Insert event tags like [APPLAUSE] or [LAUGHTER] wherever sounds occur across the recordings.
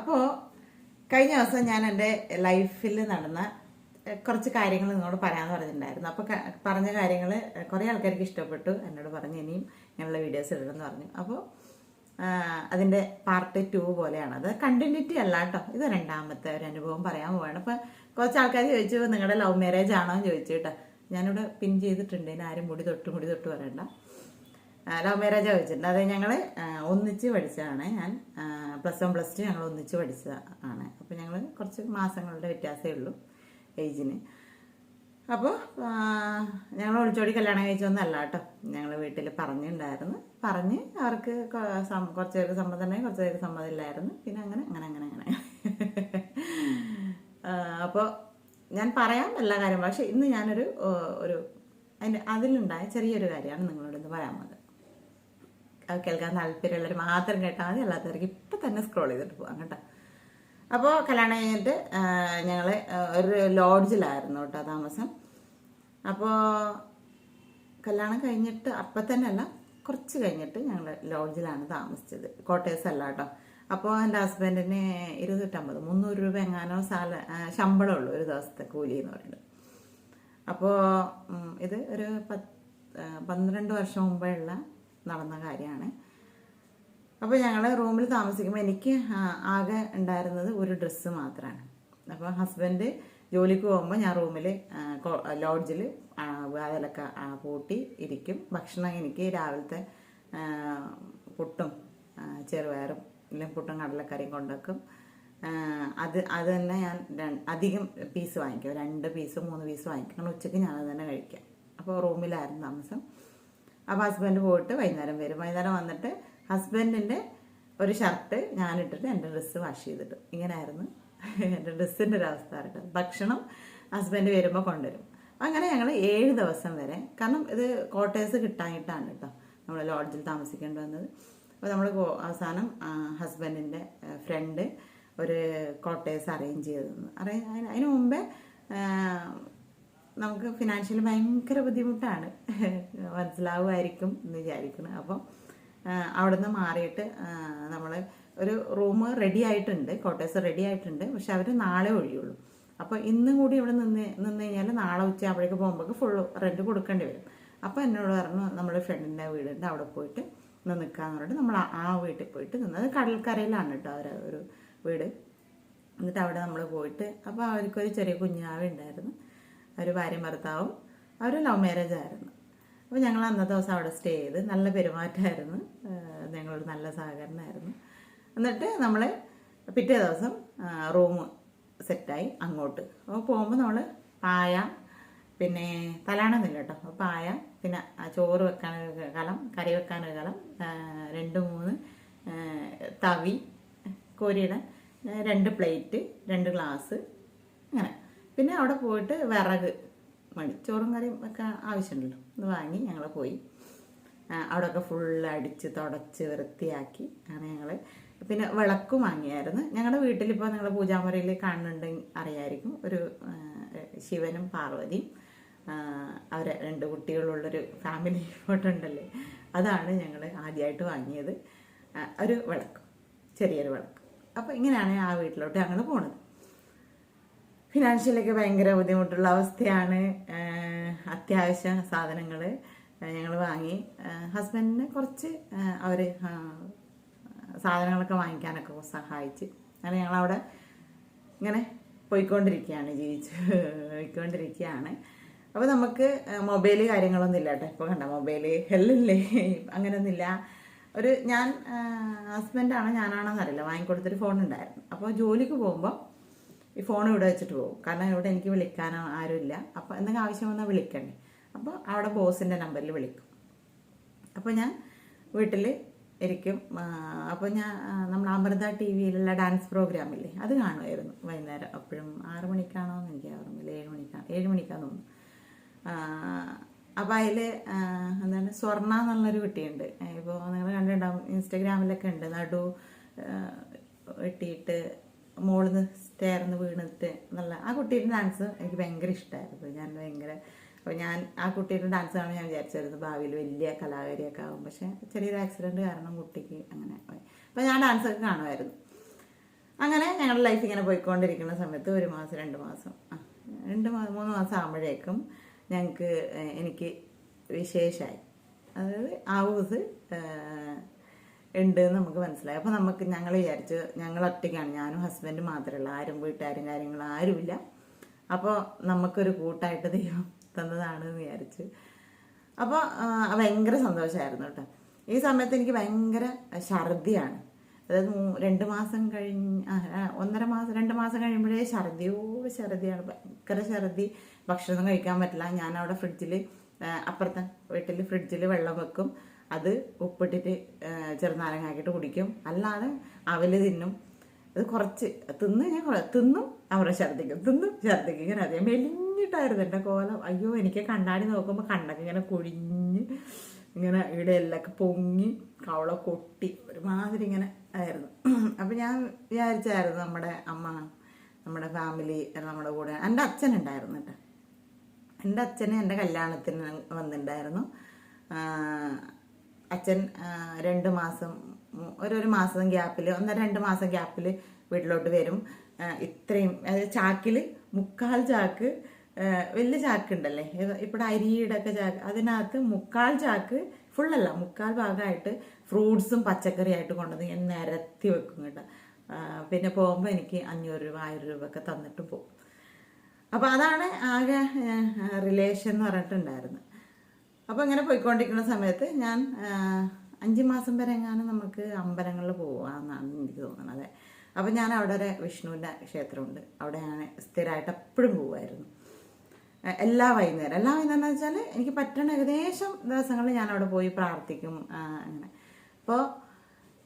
അപ്പോൾ കഴിഞ്ഞ ദിവസം ഞാൻ എന്റെ ലൈഫിൽ നടന്ന കുറച്ച് കാര്യങ്ങൾ നിങ്ങളോട് പറയാമെന്ന് പറഞ്ഞിട്ടുണ്ടായിരുന്നു. അപ്പോൾ പറഞ്ഞ കാര്യങ്ങൾ കുറേ ആൾക്കാർക്ക് ഇഷ്ടപ്പെട്ടു. എന്നോട് പറഞ്ഞു ഇനിയും ഇങ്ങനെയുള്ള വീഡിയോസ് ഇടണമെന്ന് പറഞ്ഞു. അപ്പോൾ അതിന്റെ പാർട്ട് ടു പോലെയാണ്. അത് കണ്ടിന്യൂറ്റി അല്ല കേട്ടോ. ഇത് രണ്ടാമത്തെ ഒരു അനുഭവം പറയാൻ പോവാണ്. അപ്പോൾ കുറച്ച് ആൾക്കാർ ചോദിച്ചു നിങ്ങളുടെ ലവ് മാരേജ് ആണോ? എന്ന് ചോദിച്ചു കേട്ടോ. ഞാനിവിടെ പിൻ ചെയ്തിട്ടുണ്ട്. ഇനി ആരും മുടി തൊട്ട് മുടി തൊട്ട് പറയണ്ട. ലവ് ചോദിച്ചിട്ടുണ്ട്. അത് ഞങ്ങൾ ഒന്നിച്ച് പഠിച്ചതാണ് ഞാൻ. പ്ലസ് വൺ പ്ലസ് ടു ഞങ്ങൾ ഒന്നിച്ച് പഠിച്ചതാണ്. അപ്പോൾ ഞങ്ങൾ കുറച്ച് മാസങ്ങളുടെ വ്യത്യാസമേ ഉള്ളൂ ഏജിന്. അപ്പോൾ ഞങ്ങൾ ഒളിച്ചോടി കല്യാണം കഴിച്ചൊന്നല്ല കേട്ടോ. ഞങ്ങൾ വീട്ടിൽ പറഞ്ഞിട്ടുണ്ടായിരുന്നു പറഞ്ഞ് അവർക്ക് കുറച്ച് പേർക്ക് സമ്മതം ഉണ്ടായി കുറച്ച് പേർക്ക് സമ്മതമില്ലായിരുന്നു പിന്നെ അങ്ങനെ അങ്ങനെ അങ്ങനെ അങ്ങനെ. അപ്പോൾ ഞാൻ പറയാം എല്ലാ കാര്യം പക്ഷേ ഇന്ന് ഞാനൊരു ഒരു അതിന്റെ അതിലുണ്ടായ ചെറിയൊരു കാര്യമാണ് നിങ്ങളോട് ഇന്ന് പറയാൻ പോകുന്നത് അത് കേൾക്കാൻ താല്പര്യമുള്ളവർ മാത്രം കേട്ടാൽ മതി അല്ലാത്തവർക്ക് ഇപ്പം തന്നെ സ്ക്രോൾ ചെയ്തിട്ട് പോകാം കേട്ടോ. അപ്പോൾ കല്യാണം കഴിഞ്ഞിട്ട് ഞങ്ങൾ ഒരു ലോഡ്ജിലായിരുന്നു കേട്ടോ താമസം. അപ്പോൾ കല്യാണം കഴിഞ്ഞിട്ട് അപ്പം തന്നെ അല്ല കുറച്ച് കഴിഞ്ഞിട്ട് ഞങ്ങൾ ലോഡ്ജിലാണ് താമസിച്ചത്. കോട്ടേഴ്സ് അല്ല കേട്ടോ. അപ്പോൾ എന്റെ ഹസ്ബൻഡിന് ഇരുന്നൂറ്റമ്പത് മുന്നൂറ് രൂപ എങ്ങാനോ സാല ശമ്പളം ശമ്പളമുള്ളൂ ഒരു ദിവസത്തെ കൂലി എന്ന് പറയുന്നത്. അപ്പോൾ ഇത് ഒരു പത്ത് പന്ത്രണ്ട് വർഷം മുമ്പേ ഉള്ള നടന്ന കാര്യമാണ്. അപ്പോൾ ഞങ്ങൾ റൂമിൽ താമസിക്കുമ്പോൾ എനിക്ക് ആകെ ഉണ്ടായിരുന്നത് ഒരു ഡ്രസ്സ് മാത്രമാണ് അപ്പോൾ ഹസ്ബൻഡ് ജോലിക്ക് പോകുമ്പോൾ ഞാൻ റൂമിൽ ലോഡ്ജിൽ വാതിലൊക്കെ പൂട്ടി ഇരിക്കും. ഭക്ഷണം എനിക്ക് രാവിലത്തെ പുട്ടും ചെറുപയറും അല്ലെങ്കിൽ പുട്ടും കടലക്കറിയും കൊണ്ടുവെക്കും അത് അത് തന്നെ ഞാൻ അധികം പീസ് വാങ്ങിക്കും. രണ്ട് പീസ് മൂന്ന് പീസ് വാങ്ങിക്കും. കാരണം ഉച്ചയ്ക്ക് ഞാനത് തന്നെ കഴിക്കാം. അപ്പോൾ റൂമിലായിരുന്നു താമസം. അപ്പോൾ ഹസ്ബൻഡ് പോയിട്ട് വൈകുന്നേരം വരും. വൈകുന്നേരം വന്നിട്ട് ഹസ്ബൻഡിന്റെ ഒരു ഷർട്ട് ഞാനിട്ടിട്ട് എന്റെ ഡ്രസ്സ് വാഷ് ചെയ്തിട്ട്. ഇങ്ങനെയായിരുന്നു എന്റെ ഡ്രസ്സിന്റെ ഒരു അവസ്ഥ കേട്ടോ ഭക്ഷണം ഹസ്ബൻഡ് വരുമ്പോൾ കൊണ്ടുവരും. അങ്ങനെ ഞങ്ങൾ ഏഴ് ദിവസം വരെ കാരണം ഇത് കോട്ടേഴ്സ് കിട്ടാനായിട്ടാണ് കേട്ടോ നമ്മൾ ലോഡ്ജിൽ താമസിക്കേണ്ടി വന്നത്. അപ്പോൾ നമ്മൾ അവസാനം ഹസ്ബൻഡിന്റെ ഫ്രണ്ട് ഒരു കോട്ടേഴ്സ് അറേഞ്ച് ചെയ്തു അറേഞ്ച് അതിന് മുമ്പേ നമുക്ക് ഫിനാൻഷ്യൽ ഭയങ്കര ബുദ്ധിമുട്ടാണ്. [LAUGHS] മനസ്സിലാവുമായിരിക്കും എന്ന് വിചാരിക്കുന്നു. അപ്പം അവിടെ നിന്ന് മാറിയിട്ട് നമ്മൾ ഒരു റൂം റെഡി ആയിട്ടുണ്ട്. ക്വാർട്ടേഴ്സ് റെഡി ആയിട്ടുണ്ട്. പക്ഷെ അവർ നാളെ ഒഴിയുള്ളൂ. അപ്പോൾ ഇന്നും കൂടി ഇവിടെ നിന്ന് നിന്ന് കഴിഞ്ഞാൽ നാളെ ഉച്ച അവിടേക്ക് പോകുമ്പോൾ ഫുൾ റെന്റ് കൊടുക്കേണ്ടി വരും. അപ്പോൾ എന്നോട് പറഞ്ഞു നമ്മുടെ ഫ്രണ്ടിന്റെ വീടുണ്ട് അവിടെ പോയിട്ട് ഒന്ന് നിൽക്കാന്ന് പറഞ്ഞിട്ട് നമ്മൾ ആ- വീട്ടിൽ പോയിട്ട് നിന്നത് കടൽക്കരയിലാണ് കേട്ടോ അവർ ഒരു വീട്. എന്നിട്ട് അവിടെ നമ്മൾ പോയിട്ട് അപ്പോൾ അവർക്കൊരു ചെറിയ കുഞ്ഞാവ് ഉണ്ടായിരുന്നു. ഒരു ഭാര്യയും ഭർത്താവും അവർ ലവ് മാരേജ് ആയിരുന്നു. അപ്പോൾ ഞങ്ങൾ അന്നത്തെ ദിവസം അവിടെ സ്റ്റേ ചെയ്ത് നല്ല പെരുമാറ്റമായിരുന്നു. ഞങ്ങളോട് നല്ല സഹകരണമായിരുന്നു. എന്നിട്ട് നമ്മൾ പിറ്റേ ദിവസം റൂം സെറ്റായി അങ്ങോട്ട്. അപ്പോൾ പോകുമ്പോൾ നമ്മൾ പായ പിന്നെ തലാണെന്നില്ല കേട്ടോ. പായ പിന്നെ ചോറ് വെക്കാൻ കലം കറി വെക്കാൻ കലം രണ്ട് മൂന്ന് തവി കോരിയിടാൻ രണ്ട് പ്ലേറ്റ് രണ്ട് ഗ്ലാസ് അങ്ങനെ. പിന്നെ അവിടെ പോയിട്ട് വിറക് മണി ചോറും കറിയും ഒക്കെ ആവശ്യമുണ്ടല്ലോ. അത് വാങ്ങി ഞങ്ങൾ പോയി. അവിടെയൊക്കെ ഫുൾ അടിച്ച് തുടച്ച് വൃത്തിയാക്കി. അങ്ങനെ ഞങ്ങൾ പിന്നെ വിളക്കും വാങ്ങിയായിരുന്നു. ഞങ്ങളുടെ വീട്ടിലിപ്പോൾ നിങ്ങൾ പൂജാമുറിയിൽ കാണുന്നുണ്ടെങ്കിൽ അറിയായിരിക്കും. ഒരു ശിവനും പാർവതിയും അവരെ രണ്ട് കുട്ടികളുള്ളൊരു ഫാമിലി ഫോട്ടോ ഉണ്ടല്ലേ അതാണ് ഞങ്ങൾ ആദ്യമായിട്ട് വാങ്ങിയത്. ഒരു വിളക്ക്. ചെറിയൊരു വിളക്ക്. അപ്പോൾ ഇങ്ങനെയാണ് ആ വീട്ടിലോട്ട് ഞങ്ങൾ പോണത്. ഫിനാൻഷ്യലൊക്കെ ഭയങ്കര ബുദ്ധിമുട്ടുള്ള അവസ്ഥയാണ് അത്യാവശ്യ സാധനങ്ങൾ ഞങ്ങൾ വാങ്ങി. ഹസ്ബൻഡിനെ കുറച്ച് അവർ സാധനങ്ങളൊക്കെ വാങ്ങിക്കാനൊക്കെ സഹായിച്ച്. അങ്ങനെ ഞങ്ങളവിടെ ഇങ്ങനെ പോയിക്കൊണ്ടിരിക്കുകയാണ് ജീവിച്ച് പോയിക്കൊണ്ടിരിക്കുകയാണ്. അപ്പോൾ നമുക്ക് മൊബൈൽ കാര്യങ്ങളൊന്നും ഇല്ല കേട്ടോ ഇപ്പോൾ കണ്ട മൊബൈൽ ഹെല്ലില്ലേ അങ്ങനെയൊന്നുമില്ല ഒരു ഞാൻ ഹസ്ബൻഡാണോ ഞാനാണോ എന്നറിയില്ല വാങ്ങിക്കൊടുത്തൊരു ഫോൺ ഉണ്ടായിരുന്നു. അപ്പോൾ ജോലിക്ക് പോകുമ്പോൾ ഈ ഫോൺ ഇവിടെ വെച്ചിട്ട് പോകും. കാരണം ഇവിടെ എനിക്ക് വിളിക്കാനോ ആരുമില്ല. അപ്പോൾ എന്തെങ്കിലും ആവശ്യം വന്നാൽ വിളിക്കണേ അപ്പോൾ അവിടെ ബോസിന്റെ നമ്പറിൽ വിളിക്കും. അപ്പോൾ ഞാൻ വീട്ടിൽ ഇരിക്കും. അപ്പോൾ ഞാൻ നമ്മൾ അമൃത ടി വിയിലുള്ള ഡാൻസ് പ്രോഗ്രാമില്ലേ അത് കാണുമായിരുന്നു വൈകുന്നേരം. അപ്പോഴും ആറ് മണിക്കാണോ എന്ന് എനിക്ക് ഓർമ്മയില്ല. ഏഴ് മണിക്കാണ് ഏഴ് മണിക്കാന്ന് തോന്നുന്നു. അപ്പോൾ അതിൽ എന്താണ് സ്വർണ എന്നുള്ളൊരു കുട്ടിയുണ്ട്. ഇപ്പോൾ നിങ്ങൾ കണ്ടിട്ടുണ്ടാവും ഇൻസ്റ്റഗ്രാമിലൊക്കെ ഉണ്ട്. നടു വെട്ടിയിട്ട് മോളിൽ നിന്ന് സ്റ്റേർന്ന് വീണിട്ട് എന്നുള്ള ആ കുട്ടിയുടെ ഡാൻസ് എനിക്ക് ഭയങ്കര ഇഷ്ടമായിരുന്നു ഞാൻ ഭയങ്കര അപ്പോൾ ഞാൻ ആ കുട്ടിയുടെ ഡാൻസ് കാണാൻ ഞാൻ വിചാരിച്ചായിരുന്നു ഭാവിയിൽ വലിയ കലാകാരിയൊക്കെ ആകും പക്ഷേ ചെറിയൊരു ആക്സിഡന്റ് കാരണം കുട്ടിക്ക് അങ്ങനെ. അപ്പോൾ ഞാൻ ഡാൻസൊക്കെ കാണുമായിരുന്നു. അങ്ങനെ ഞങ്ങളുടെ ലൈഫ് ഇങ്ങനെ പോയിക്കൊണ്ടിരിക്കുന്ന സമയത്ത് ഒരു മാസം രണ്ട് മാസം രണ്ട് മാസം മൂന്ന് മാസം ആകുമ്പോഴേക്കും ഞങ്ങൾക്ക് എനിക്ക് വിശേഷമായി അതായത് ആവൂസ് ഉണ്ട് എന്ന് നമുക്ക് മനസ്സിലായി. അപ്പോൾ നമുക്ക് ഞങ്ങൾ വിചാരിച്ചു ഞങ്ങൾ ഒറ്റയ്ക്കാണ്. ഞാനും ഹസ്ബൻഡും മാത്രമല്ല ആരും വീട്ടുകാരും കാര്യങ്ങളും ആരുമില്ല. അപ്പോൾ നമുക്കൊരു കൂട്ടായിട്ട് ദൈവം തന്നതാണ് എന്ന് വിചാരിച്ചു അപ്പോൾ ഭയങ്കര സന്തോഷമായിരുന്നു കേട്ടോ. ഈ സമയത്ത് എനിക്ക് ഭയങ്കര ഛർദിയാണ്. അതായത് രണ്ട് മാസം കഴിഞ്ഞ് ഒന്നര മാസം രണ്ട് മാസം കഴിയുമ്പോഴേ ഛർദിയോട് ഛർദിയാണ്. ഭയങ്കര ഛർദി. ഭക്ഷണം കഴിക്കാൻ പറ്റില്ല. ഞാൻ അവിടെ ഫ്രിഡ്ജിൽ അപ്പുറത്തെ വീട്ടിൽ ഫ്രിഡ്ജിൽ വെള്ളം വെക്കും. അത് ഉപ്പിട്ടിട്ട് ചെറുനാരങ്ങാക്കിയിട്ട് കുടിക്കും. അല്ലാതെ അവൽ തിന്നും. അത് കുറച്ച് തിന്ന് ഞാൻ തിന്നും അവരെ ഛർദ്ദിക്കും. തിന്നും ഛർദ്ദിക്കും. ഇങ്ങനെ അതേ മെലിഞ്ഞിട്ടായിരുന്നു എന്റെ കോലം. അയ്യോ എനിക്ക് കണ്ണാടി നോക്കുമ്പോൾ കണ്ണൊക്കെ ഇങ്ങനെ കുഴിഞ്ഞ് ഇങ്ങനെ ഇവിടെ എല്ലൊക്കെ പൊങ്ങി കവള കൊട്ടി ഒരുമാതിരി ഇങ്ങനെ ആയിരുന്നു. അപ്പം ഞാൻ വിചാരിച്ചായിരുന്നു നമ്മുടെ അമ്മ നമ്മുടെ ഫാമിലി നമ്മുടെ കൂടെ. എന്റെ അച്ഛൻ ഉണ്ടായിരുന്നു കേട്ടോ. എന്റെ അച്ഛന് എന്റെ കല്യാണത്തിന് വന്നിട്ടുണ്ടായിരുന്നു. അച്ഛൻ രണ്ട് മാസം ഒരു ഒരു മാസം ഗ്യാപ്പിൽ ഒന്നര രണ്ട് മാസം ഗ്യാപ്പിൽ വീട്ടിലോട്ട് വരും. ഇത്രയും അതായത് ചാക്കിൽ മുക്കാൽ ചാക്ക് വലിയ ചാക്ക് ഉണ്ടല്ലേ ഇവിടെ അരിയുടെ ഒക്കെ ചാക്ക് അതിനകത്ത് മുക്കാൽ ചാക്ക് ഫുള്ളല്ല മുക്കാൽ ഭാഗമായിട്ട് ഫ്രൂട്ട്സും പച്ചക്കറിയായിട്ട് കൊണ്ടുവന്ന് ഞാൻ നിരത്തി വെക്കും കേട്ടോ. പിന്നെ പോകുമ്പോൾ എനിക്ക് അഞ്ഞൂറ് രൂപ ആയിരം രൂപ ഒക്കെ തന്നിട്ട് പോകും. അപ്പോൾ അതാണ് ആകെ റിലേഷൻ എന്ന് പറഞ്ഞിട്ടുണ്ടായിരുന്നത്. അപ്പോൾ ഇങ്ങനെ പോയിക്കൊണ്ടിരിക്കുന്ന സമയത്ത് ഞാൻ അഞ്ച് മാസം വരെ എങ്ങാനും നമുക്ക് അമ്പലങ്ങളിൽ പോകാമെന്നാണ് എനിക്ക് തോന്നുന്നത് അപ്പോൾ ഞാൻ അവിടെ ഒരു വിഷ്ണുവിന്റെ ക്ഷേത്രമുണ്ട്. അവിടെ ഞാൻ സ്ഥിരമായിട്ട് എപ്പോഴും പോകുമായിരുന്നു എല്ലാ വൈകുന്നേരം. എല്ലാ വൈകുന്നേരം എന്ന് വെച്ചാൽ എനിക്ക് പറ്റണ ഏകദേശം ദിവസങ്ങളിൽ ഞാൻ അവിടെ പോയി പ്രാർത്ഥിക്കും അങ്ങനെ. അപ്പോൾ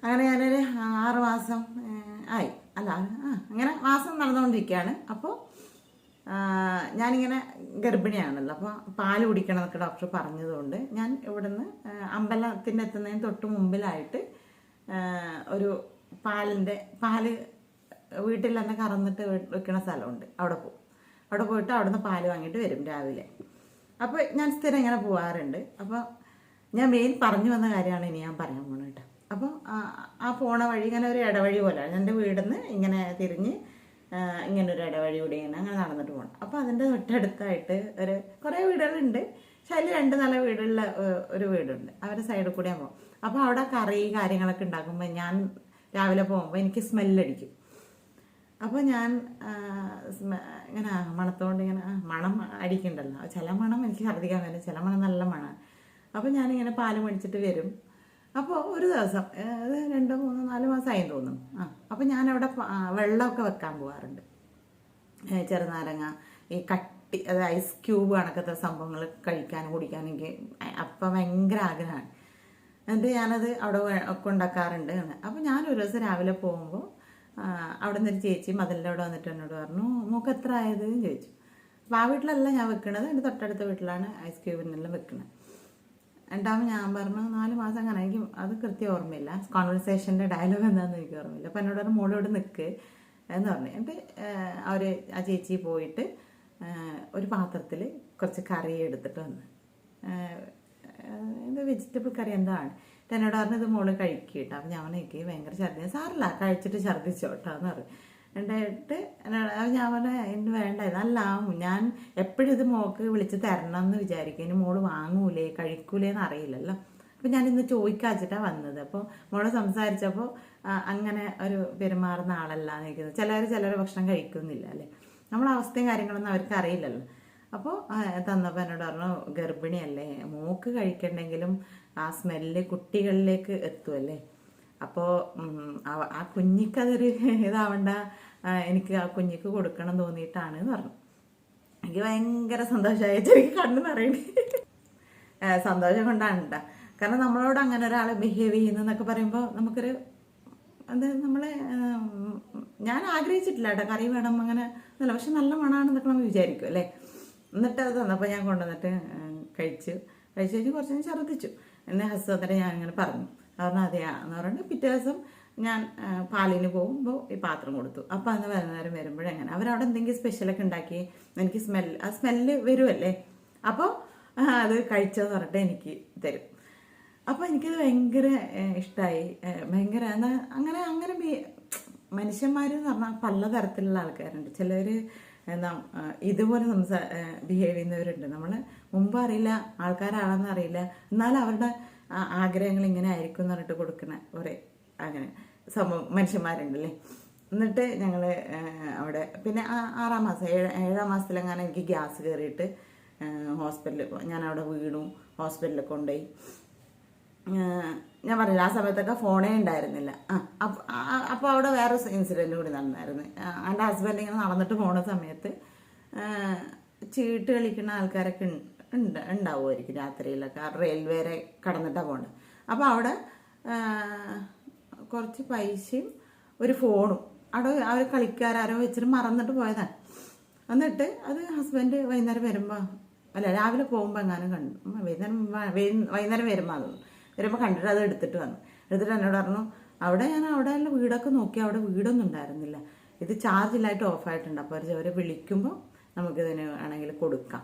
അങ്ങനെ ഞാനൊരു ആറ് മാസം ആയി. അല്ല ആ അങ്ങനെ മാസം നടന്നുകൊണ്ടിരിക്കുകയാണ്. അപ്പോൾ ഞാനിങ്ങനെ ഗർഭിണിയാണല്ലോ അപ്പോൾ പാൽ കുടിക്കണം എന്നൊക്കെ ഡോക്ടർ പറഞ്ഞതുകൊണ്ട് ഞാൻ ഇവിടുന്ന് അമ്പലത്തിന്റെ എത്തുന്നതിന് തൊട്ട് മുമ്പിലായിട്ട് ഒരു പാലിന്റെ പാൽ വീട്ടിൽ തന്നെ കറന്നിട്ട് വെക്കുന്ന സ്ഥലമുണ്ട്. അവിടെ പോകും അവിടെ പോയിട്ട് അവിടുന്ന് പാൽ വാങ്ങിയിട്ട് വരും രാവിലെ. അപ്പോൾ ഞാൻ സ്ഥിരം ഇങ്ങനെ പോകാറുണ്ട് അപ്പോൾ ഞാൻ മെയിൻ പറഞ്ഞു വന്ന കാര്യമാണ് ഇനി ഞാൻ പറയാൻ പോണത് കേട്ടോ. അപ്പോൾ ആ പോണ വഴി ഇങ്ങനെ ഒരു ഇടവഴി പോലെയാണ് എന്റെ വീടിൽ നിന്ന് ഇങ്ങനെ തിരിഞ്ഞ് ആ, ഇങ്ങനെ ഒരു ഇടവഴി കൂടി ഇങ്ങനെ അങ്ങനെ നടന്നിട്ട് പോകണം അപ്പോൾ അതിന്റെ തൊട്ടടുത്തായിട്ട് ഒരു കുറേ വീടുകളുണ്ട്. അതിൽ രണ്ട് നല്ല വീടുള്ള ഒരു വീടുണ്ട്. അവരുടെ സൈഡിൽ കൂടെ പോകും അപ്പോൾ അവിടെ കറി കാര്യങ്ങളൊക്കെ ഉണ്ടാക്കുമ്പോൾ ഞാൻ രാവിലെ പോകുമ്പോൾ എനിക്ക് സ്മെല്ലടിക്കും അപ്പോൾ ഞാൻ ഇങ്ങനെ മണത്തോണ്ട് ഇങ്ങനെ മണം അടിക്കണ്ടല്ലോ. ചില മണം എനിക്ക് ഛർദ്ദിക്കാൻ വരും. ചില മണം നല്ല മണമാണ് അപ്പോൾ ഞാനിങ്ങനെ പാൽ മേടിച്ചിട്ട് വരും. അപ്പോൾ ഒരു ദിവസം രണ്ടോ മൂന്നോ നാല് മാസമായി തോന്നും ആ അപ്പോൾ ഞാനവിടെ വെള്ളമൊക്കെ വെക്കാൻ പോകാറുണ്ട് ചെറുനാരങ്ങ ഈ കട്ടി അത് ഐസ് ക്യൂബ് കണക്കത്തെ സംഭവങ്ങൾ കഴിക്കാനും കുടിക്കാനും എനിക്ക് അപ്പം ഭയങ്കര ആഗ്രഹമാണ്. എന്നിട്ട് ഞാനത് അവിടെ അപ്പം അപ്പോൾ ഞാൻ ഒരു ദിവസം രാവിലെ പോകുമ്പോൾ അവിടെ നിന്നൊരു ചേച്ചി മതിലിന്റെ അവിടെ വന്നിട്ട് എന്നോട് പറഞ്ഞു മൂക്ക് എത്ര ആയത്? ചോദിച്ചു. അപ്പോൾ ആ വീട്ടിലല്ല ഞാൻ വെക്കണത് എന്റെ തൊട്ടടുത്ത വീട്ടിലാണ് ഐസ് ക്യൂബിനെല്ലാം വെക്കുന്നത് രണ്ടാമത് ഞാൻ പറഞ്ഞു നാല് മാസം അങ്ങനെ. എനിക്ക് അത് കൃത്യം ഓർമ്മയില്ല. കോൺവെർസേഷന്റെ ഡയലോഗ് എന്താണെന്ന് എനിക്ക് ഓർമ്മയില്ല. അപ്പം എന്നോട് പറഞ്ഞു മോളോട് നിൽക്ക് എന്ന് പറഞ്ഞു. എന്നിട്ട് അവർ ആ ചേച്ചി പോയിട്ട് ഒരു പാത്രത്തിൽ കുറച്ച് കറി എടുത്തിട്ട് വന്ന്. എന്താ വെജിറ്റബിൾ കറി എന്താണ്? എന്നോട് പറഞ്ഞു ഇത് മോൾ കഴിക്കട്ടോ അപ്പം ഞാൻ പറഞ്ഞു, എനിക്ക് ഭയങ്കര ഛർദ്ദി സാറില്ല കഴിച്ചിട്ട് ഛർദ്ദിച്ചോട്ടോ എന്ന് പറയും എന്നിട്ട് എന്നോട് ഞാൻ പറഞ്ഞ എനിക്ക് വേണ്ട ഇതല്ല ഞാൻ എപ്പോഴും ഇത് മോക്ക് വിളിച്ച് തരണം എന്ന് വിചാരിക്കും. ഇനി മോൾ വാങ്ങൂലേ കഴിക്കൂലേ എന്ന് അറിയില്ലല്ലോ അപ്പം ഞാൻ ഇന്ന് ചോദിക്കാച്ചിട്ടാണ് വന്നത്. അപ്പോൾ മോളെ സംസാരിച്ചപ്പോൾ അങ്ങനെ ഒരു പെരുമാറുന്ന ആളല്ല എന്ന് എനിക്ക് ചിലർ ചിലർ ഭക്ഷണം കഴിക്കുന്നില്ല അല്ലേ? നമ്മളെ അവസ്ഥയും കാര്യങ്ങളൊന്നും അവർക്ക് അറിയില്ലല്ലോ. അപ്പോൾ തന്നപ്പോൾ എന്നോട് പറഞ്ഞു ഗർഭിണിയല്ലേ മോക്ക് കഴിക്കണ്ടെങ്കിലും ആ സ്മെല്ല് കുട്ടികളിലേക്ക് എത്തുമല്ലേ അപ്പോൾ ആ കുഞ്ഞിക്കതൊരു [LAUGHS] ഇതാവണ്ട. എനിക്ക് ആ കുഞ്ഞിക്ക് കൊടുക്കണം തോന്നിയിട്ടാണ് എന്ന് പറഞ്ഞു. എനിക്ക് ഭയങ്കര സന്തോഷമായി. എനിക്ക് കണ്ണു നിറയണേ സന്തോഷം കൊണ്ടാണ് കേട്ടോ കാരണം നമ്മളോട് അങ്ങനെ ഒരാൾ ബിഹേവ് ചെയ്യുന്നതെന്നൊക്കെ പറയുമ്പോൾ നമുക്കൊരു അത് നമ്മളെ ഞാൻ ആഗ്രഹിച്ചിട്ടില്ല കേട്ടോ കറി വേണം അങ്ങനെ അല്ല പക്ഷെ നല്ല മണമാണെന്നൊക്കെ നമ്മൾ വിചാരിക്കും അല്ലേ? എന്നിട്ട് അത് തന്നപ്പോൾ ഞാൻ കൊണ്ടുവന്നിട്ട് കഴിച്ചു. കഴിച്ചു കഴിഞ്ഞ് കുറച്ച് ഛർദ്ദിച്ചു. എന്നെ ഹസ്ബൻഡിനെ ഞാൻ ഇങ്ങനെ പറഞ്ഞു. പറഞ്ഞു അതെയാ എന്ന് പറഞ്ഞിട്ട് പിറ്റേ ദിവസം ഞാൻ പാലിന് പോകുമ്പോൾ ഈ പാത്രം കൊടുത്തു. അപ്പം അന്ന് വൈകുന്നേരം വരുമ്പോഴെങ്ങനെ അവരവിടെ എന്തെങ്കിലും സ്പെഷ്യലൊക്കെ ഉണ്ടാക്കി എനിക്ക് സ്മെൽ ആ സ്മെല്ല് വരുമല്ലേ അപ്പോൾ അത് കഴിച്ചതെന്ന് പറഞ്ഞിട്ട് എനിക്ക് തരും. അപ്പോൾ എനിക്കത് ഭയങ്കര ഇഷ്ടമായി ഭയങ്കര എന്നാ അങ്ങനെ അങ്ങനെ ബി- മനുഷ്യന്മാരെന്ന് പറഞ്ഞാൽ പലതരത്തിലുള്ള ആൾക്കാരുണ്ട്. ചിലർ ഇതുപോലെ സംസാ ബിഹേവ് ചെയ്യുന്നവരുണ്ട്. നമ്മൾ മുമ്പ് അറിയില്ല ആൾക്കാരാണെന്ന് അറിയില്ല. എന്നാലും അവരുടെ ആഗ്രഹങ്ങൾ ഇങ്ങനെ ആയിരിക്കും എന്ന് പറഞ്ഞിട്ട് കൊടുക്കുന്ന കുറേ അങ്ങനെ സംഭവം മനുഷ്യന്മാരുണ്ടല്ലേ. എന്നിട്ട് ഞങ്ങൾ അവിടെ പിന്നെ ആറാം മാസം ഏഴ് ഏഴാം മാസത്തിലെങ്ങാനും എനിക്ക് ഗ്യാസ് കയറിയിട്ട് ഹോസ്പിറ്റലിൽ ഞാൻ അവിടെ വീണു ഹോസ്പിറ്റലിൽ കൊണ്ടുപോയി. ഞാൻ പറഞ്ഞില്ല ആ സമയത്തൊക്കെ ഫോണേ ഉണ്ടായിരുന്നില്ല. ആ അപ്പോൾ അവിടെ വേറെ ഇൻസിഡന്റ് കൂടി നടന്നായിരുന്നു. എന്റെ ഹസ്ബൻഡ് ഇങ്ങനെ നടന്നിട്ട് പോണ സമയത്ത് ചീട്ട് കളിക്കുന്ന ആൾക്കാരൊക്കെ ഉണ്ട് ഉണ്ട് ഉണ്ടാവുമായിരിക്കും രാത്രിയിലൊക്കെ. റെയിൽവേരെ കടന്നിട്ടാണ് പോകേണ്ടത് അപ്പോൾ അവിടെ കുറച്ച് പൈസയും ഒരു ഫോണും. അവിടെ അവർ കളിക്കാരോ വെച്ചിട്ട് മറന്നിട്ട് പോയതാണ് എന്നിട്ട് അത് ഹസ്ബൻഡ് വൈകുന്നേരം വരുമ്പോൾ അല്ല രാവിലെ പോകുമ്പോൾ എങ്ങാനും കണ്ടു. വൈകുന്നേരം വൈകുന്നേരം വരുമ്പോൾ അത് വരുമ്പോൾ കണ്ടിട്ട് അത് എടുത്തിട്ട് വന്നു. എടുത്തിട്ട് എന്നോട് പറഞ്ഞു അവിടെ ഞാൻ അവിടെ ഉള്ള വീടൊക്കെ നോക്കി അവിടെ വീടൊന്നും ഉണ്ടായിരുന്നില്ല. ഇത് ചാർജ് ഇല്ലായിട്ട് ഓഫായിട്ടുണ്ട് അപ്പോൾ അവർ വിളിക്കുമ്പോൾ നമുക്കിതിന് ആണെങ്കിൽ കൊടുക്കാം.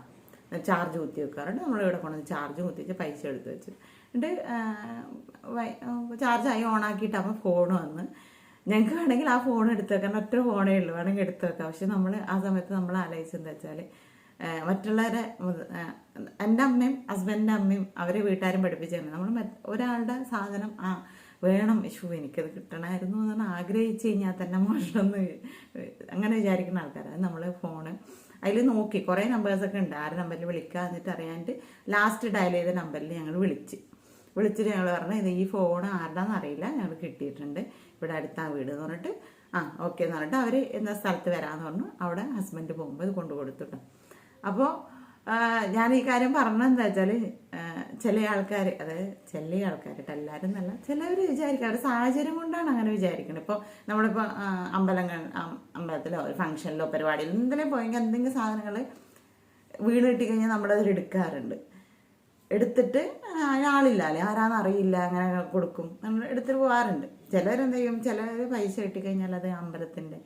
ചാർജ് കുത്തി വെക്കാറുണ്ട്. നമ്മളിവിടെ കൊണ്ടുവന്ന് ചാർജ് കുത്തിച്ച് പൈസ എടുത്ത് വെച്ച് എന്നിട്ട് ചാർജായി ഓണാക്കിയിട്ടാകുമ്പോൾ ഫോൺ വന്ന്. ഞങ്ങൾക്ക് വേണമെങ്കിൽ ആ ഫോൺ എടുത്ത് വെക്കാൻ ഒറ്റ ഫോണേ ഉള്ളൂ. വേണമെങ്കിൽ എടുത്ത് വെക്കാം. പക്ഷെ നമ്മൾ ആ സമയത്ത് നമ്മൾ ആലോചിച്ചെന്താ വെച്ചാൽ മറ്റുള്ളവരെ എന്റെ അമ്മയും ഹസ്ബൻഡിന്റെ അമ്മയും അവരെ വീട്ടുകാരും പഠിപ്പിച്ചിട്ടുണ്ട് നമ്മൾ ഒരാളുടെ സാധനം ആ വേണം. ഇഷു എനിക്കത് കിട്ടണമായിരുന്നു എന്ന് ആഗ്രഹിച്ചു കഴിഞ്ഞാൽ തന്നെ മോഷണം അങ്ങനെ വിചാരിക്കുന്ന ആൾക്കാരാണ്. നമ്മൾ ഫോണ് അതിൽ നോക്കി. കുറേ നമ്പേഴ്സൊക്കെ ഉണ്ട്. ആ നമ്പറിൽ വിളിക്കുക എന്നിട്ട് അറിയാണ്ട് ലാസ്റ്റ് ഡയൽ ചെയ്ത നമ്പറിൽ ഞങ്ങൾ വിളിച്ച്. വിളിച്ചിട്ട് ഞങ്ങൾ പറഞ്ഞു ഇത് ഈ ഫോൺ ആരുടെന്ന് അറിയില്ല. ഞങ്ങൾ കിട്ടിയിട്ടുണ്ട്. ഇവിടെ അടുത്താ വീട് എന്ന് പറഞ്ഞിട്ട് ആ ഓക്കെ എന്ന് പറഞ്ഞിട്ട് അവർ എന്ന സ്ഥലത്ത് വരാമെന്ന് പറഞ്ഞു. അവിടെ ഹസ്ബൻഡ് പോകുമ്പോൾ ഇത് കൊണ്ടു കൊടുത്തിട്ടു അപ്പോൾ ഞാൻ ഈ കാര്യം പറഞ്ഞെന്താ വെച്ചാൽ ചില ആൾക്കാർ അതായത് ചില ആൾക്കാർ എല്ലാവരും നല്ല ചിലവർ വിചാരിക്കുക അവരുടെ സാഹചര്യം കൊണ്ടാണ് അങ്ങനെ വിചാരിക്കുന്നത് ഇപ്പോൾ നമ്മളിപ്പോൾ അമ്പലങ്ങൾ അമ്പലത്തിലോ ഒരു ഫംഗ്ഷനിലോ പരിപാടിയിലോ എന്തെങ്കിലും പോയെങ്കിൽ എന്തെങ്കിലും സാധനങ്ങൾ വീണ് കിട്ടിക്കഴിഞ്ഞാൽ നമ്മളതിൽ എടുക്കാറുണ്ട്. എടുത്തിട്ട് ആളില്ല അല്ലെ ആരാന്ന് അറിയില്ല അങ്ങനെ കൊടുക്കും നമ്മൾ എടുത്തിട്ട് പോകാറുണ്ട് ചിലരെന്ത് ചെയ്യും ചിലർ പൈസ കിട്ടിക്കഴിഞ്ഞാൽ അത് അമ്പലത്തിന്റെ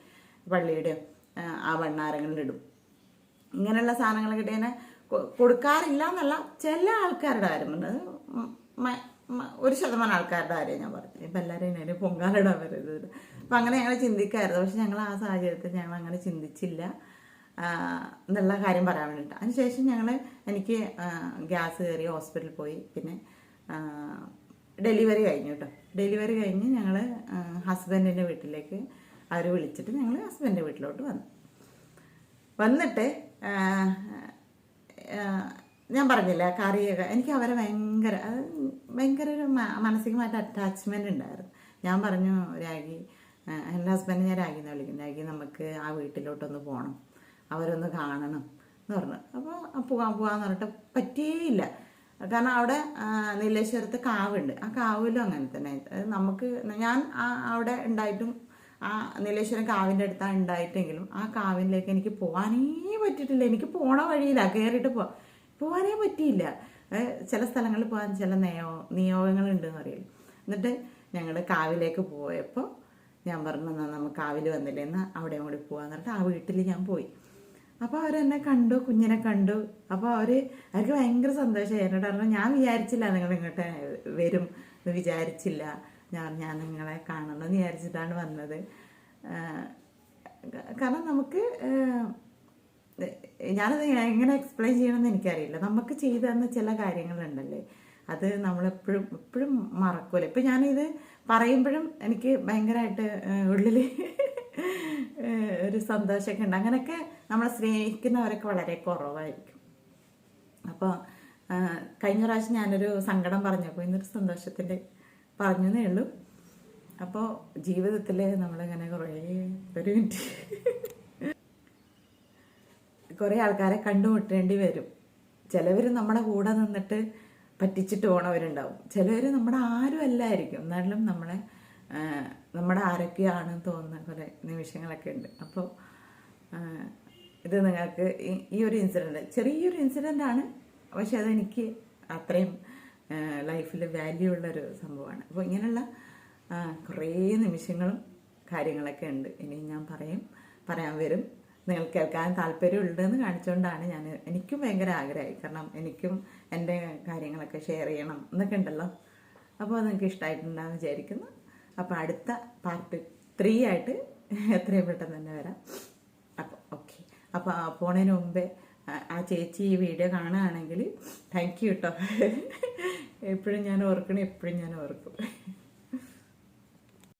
പള്ളിയുടെ ആ, ആ ഭണ്ണാരങ്ങളിലിടും ഇങ്ങനെയുള്ള സാധനങ്ങൾ കിട്ടിയതിനെ കൊടുക്കാറില്ല എന്നല്ല ചില ആൾക്കാരുടെ കാര്യമുണ്ട് ഒരു ശതമാനം ആൾക്കാരുടെ കാര്യം ഞാൻ പറഞ്ഞു ഇപ്പം എല്ലാവരും അതിന് പൊങ്കാലിടാൻ വരുന്നത് അപ്പം അങ്ങനെ ഞങ്ങൾ ചിന്തിക്കായിരുന്നു. പക്ഷെ ഞങ്ങൾ ആ സാഹചര്യത്തിൽ ഞങ്ങൾ അങ്ങനെ ചിന്തിച്ചില്ല. എന്നുള്ള കാര്യം പറയാൻ വേണ്ടിയിട്ട്. അതിനുശേഷം ഞങ്ങൾ എനിക്ക് ഗ്യാസ് കയറി ഹോസ്പിറ്റലിൽ പോയി. പിന്നെ ഡെലിവറി കഴിഞ്ഞു കേട്ടോ. ഡെലിവറി കഴിഞ്ഞ് ഞങ്ങൾ ഹസ്ബൻഡിന്റെ വീട്ടിലേക്ക് അവർ വിളിച്ചിട്ട് ഞങ്ങൾ ഹസ്ബൻഡിന്റെ വീട്ടിലോട്ട് വന്നു. വന്നിട്ട് ഞാൻ പറഞ്ഞില്ല കറിയൊക്കെ. എനിക്ക് അവരെ ഭയങ്കര അത് ഭയങ്കര ഒരു മാനസികമായിട്ട് അറ്റാച്ച്മെന്റ് ഉണ്ടായിരുന്നു. ഞാൻ പറഞ്ഞു രാഗി എന്റെ ഹസ്ബൻഡ് ഞാൻ രാഗി എന്ന് വിളിക്കും രാഗി നമുക്ക് ആ വീട്ടിലോട്ടൊന്ന് പോകണം അവരൊന്ന് കാണണം. എന്ന് പറഞ്ഞു. അപ്പോൾ പോകാൻ പോകാന്ന് പറഞ്ഞിട്ട് പറ്റിയേയില്ല. കാരണം അവിടെ നീലേശ്വരത്ത് കാവുണ്ട്. ആ കാവിലും അങ്ങനെ തന്നെ. നമുക്ക് ഞാൻ അവിടെ ഉണ്ടായിട്ടും ആ നീലേശ്വരം കാവിന്റെ അടുത്താണ് ഉണ്ടായിട്ടെങ്കിലും ആ കാവിലേക്ക് എനിക്ക് പോകാനേ പറ്റിയിട്ടില്ല. എനിക്ക് പോണ വഴിയില്ല കയറിയിട്ട് പോ പോകാനേ പറ്റിയില്ല. ചില സ്ഥലങ്ങളിൽ പോകാൻ ചില നിയോ നിയോഗങ്ങളുണ്ടെന്ന് അറിയില്ല എന്നിട്ട് ഞങ്ങൾ കാവിലേക്ക് പോയപ്പോൾ ഞാൻ പറഞ്ഞു എന്നാൽ നമുക്ക് കാവിൽ വന്നില്ലേ എന്നാൽ അവിടെ കൂടി പോകാന്ന് പറഞ്ഞിട്ട് ആ വീട്ടിൽ ഞാൻ പോയി. അപ്പോൾ അവരെന്നെ കണ്ടു കുഞ്ഞിനെ കണ്ടു. അപ്പോൾ അവർ അവർക്ക് ഭയങ്കര സന്തോഷമായി. എന്നോട് പറഞ്ഞു ഞാൻ വിചാരിച്ചില്ല നിങ്ങൾ ഇങ്ങോട്ട് വരും എന്ന് വിചാരിച്ചില്ല. ഞാൻ ഞാൻ നിങ്ങളെ കാണണമെന്ന് വിചാരിച്ചിട്ടാണ് വന്നത്. കാരണം നമുക്ക് ഞാനത് എങ്ങനെ എക്സ്പ്ലെയിൻ ചെയ്യണമെന്ന് എനിക്കറിയില്ല. നമുക്ക് ചെയ്തു തന്ന ചില കാര്യങ്ങളുണ്ടല്ലേ? അത് നമ്മളെപ്പോഴും എപ്പോഴും മറക്കൂല. ഇപ്പം ഞാനിത് പറയുമ്പോഴും എനിക്ക് ഭയങ്കരമായിട്ട് ഉള്ളിൽ ഒരു സന്തോഷമൊക്കെ ഉണ്ട്. അങ്ങനെയൊക്കെ നമ്മളെ സ്നേഹിക്കുന്നവരൊക്കെ വളരെ കുറവായിരിക്കും. അപ്പോൾ കഴിഞ്ഞ പ്രാവശ്യം ഞാനൊരു സങ്കടം പറഞ്ഞപ്പോൾ ഇന്നൊരു സന്തോഷത്തിന്റെ പറഞ്ഞതേ ഉള്ളൂ. അപ്പോൾ ജീവിതത്തിൽ നമ്മളിങ്ങനെ കുറേ ഒരു മിനിറ്റ് കുറേ ആൾക്കാരെ കണ്ടുമുട്ടേണ്ടി വരും. ചിലവർ നമ്മുടെ കൂടെ നിന്നിട്ട് പറ്റിച്ചിട്ട് പോണവരുണ്ടാവും. ചിലവർ നമ്മുടെ ആരും അല്ലായിരിക്കും. എന്നാലും നമ്മളെ നമ്മുടെ ആരൊക്കെയാണെന്ന് തോന്നുന്ന കുറേ നിമിഷങ്ങളൊക്കെ ഉണ്ട്. അപ്പോൾ ഇത് നിങ്ങൾക്ക് ഈ- ഒരു ഇൻസിഡന്റ് ചെറിയൊരു ഇൻസിഡന്റ് ആണ്. പക്ഷെ അതെനിക്ക് അത്രയും ലൈഫിൽ വാല്യൂ ഉള്ളൊരു സംഭവമാണ്. അപ്പോൾ ഇങ്ങനെയുള്ള കുറേ നിമിഷങ്ങളും കാര്യങ്ങളൊക്കെ ഉണ്ട്. ഇനി ഞാൻ പറയും പറയാൻ വരും. നിങ്ങൾ കേൾക്കാൻ താല്പര്യമുണ്ടെന്ന് കാണിച്ചുകൊണ്ടാണ് ഞാൻ എനിക്കും ഭയങ്കര ആഗ്രഹമായി. കാരണം എനിക്കും എന്റെ കാര്യങ്ങളൊക്കെ ഷെയർ ചെയ്യണം എന്നൊക്കെ ഉണ്ടല്ലോ. അപ്പോൾ നിങ്ങൾക്ക് ഇഷ്ടമായിട്ടുണ്ടാകും വിചാരിക്കുന്നു. അപ്പോൾ അടുത്ത പാർട്ട് ത്രീ ആയിട്ട് എത്രയും പെട്ടെന്ന് തന്നെ വരാം. അപ്പോൾ ഓക്കെ അപ്പോൾ പോണതിന് മുമ്പേ ആ ചേച്ചി ഈ വീഡിയോ കാണുകയാണെങ്കിൽ താങ്ക് യു കേട്ടോ എപ്പോഴും ഞാൻ ഓർക്കണം എപ്പോഴും ഞാൻ ഓർക്കും.